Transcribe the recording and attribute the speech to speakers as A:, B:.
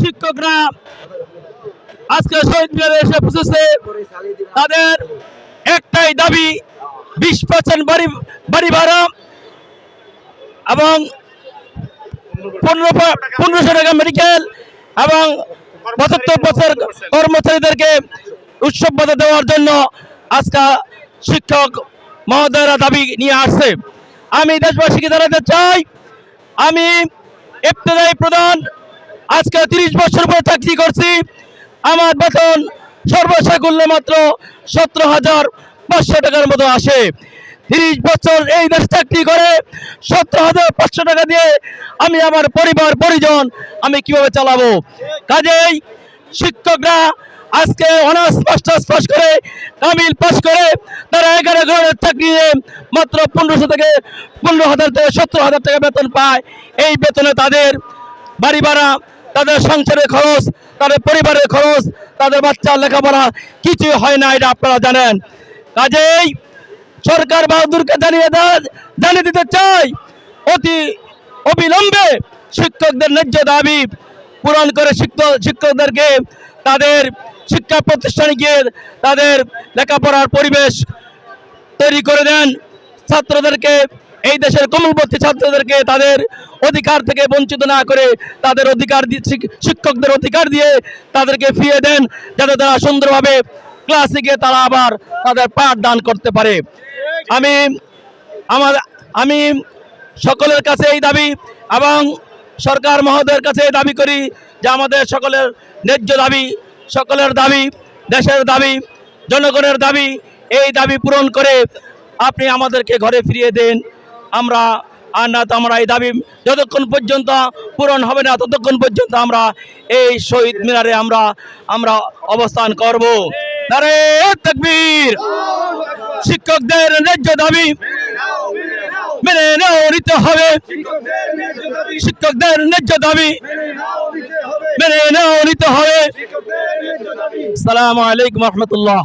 A: শিক্ষকরা। আজকে শহীদ মিনারে এসে পৌঁছেছে তাদের একটাই দাবি, বিশ পার্সেন্ট বাড়ি বাড়ি ভাড়া এবং পনেরো পনেরোশো টাকা মেডিকেল এবং পঁচাত্তর বছর কর্মচারীদেরকে উৎসব ভাতা দেওয়ার জন্য আজকে শিক্ষক মহোদয়রা দাবি নিয়ে আসছে। আমি দেশবাসীকে জানাতে চাই, আমি ইবতদায়ী প্রধান আজকে তিরিশ বছর পর চাকরি করছি। আমার বেতন সর্বসাকুল্য মাত্র সতেরো হাজার পাঁচশো টাকার মতো আসে। তিরিশ বছর এই দেশ চাকরি করে সতেরো হাজার পাঁচশো টাকা দিয়ে আমি আমার পরিবার, পরিজন আমি কীভাবে চালাবো? কাজেই শিক্ষকরা আজকে অনার্স, মাস্টার্স পাশ করে, কামিল পাশ করে তারা এগারো গ্রেডের চাকরি মাত্র পনেরোশো থেকে পনেরো হাজার থেকে সত্তর হাজার টাকা বেতন পায়। এই বেতনে তাদের বাড়ি ভাড়া তাদের সংসারের খরচ, তাদের পরিবারের খরচ, তাদের বাচ্চার লেখাপড়া কিছুই হয় না, এটা আপনারা জানেন। কাজেই সরকার বাহাদুরকে জানিয়ে জানিয়ে দিতে চাই অতি অবিলম্বে শিক্ষকদের ন্যায্য দাবি পূরণ করে শিক্ষক শিক্ষকদেরকে তাদের শিক্ষা প্রতিষ্ঠানে গিয়ে তাদের লেখাপড়ার পরিবেশ তৈরি করে দেন। ছাত্রদেরকে এই দেশের কমলবর্তী ছাত্রদেরকে তাদের অধিকার থেকে বঞ্চিত না করে, তাদের অধিকার শিক্ষকদের অধিকার দিয়ে তাদেরকে ফিরিয়ে দেন, যাতে তারা সুন্দরভাবে ক্লাসে গিয়ে তারা আবার তাদের পাঠদান করতে পারে। আমি, আমার, আমি সকলের কাছে এই দাবি এবং সরকার মহোদয়ের কাছে দাবি করি যে আমাদের সকলের ন্যায্য দাবি, সকলের দাবি, দেশের দাবি, জনগণের দাবি, এই দাবি পূরণ করে আপনি আমাদেরকে ঘরে ফিরিয়ে দেন। আমরা আর না, তো আমরা এই দাবি যতক্ষণ পর্যন্ত পূরণ হবে না, ততক্ষণ পর্যন্ত আমরা এই শহীদ মিনারে আমরা আমরা অবস্থান করব। নারে শিক্ষকদের ন্যায্য দাবি মেনে নাও নিতে হবে। শিক্ষকদের ন্যায্য দাবি মেনে নাও নিতে হবে। সালাম আলাইকুম রহমতুল্লাহ।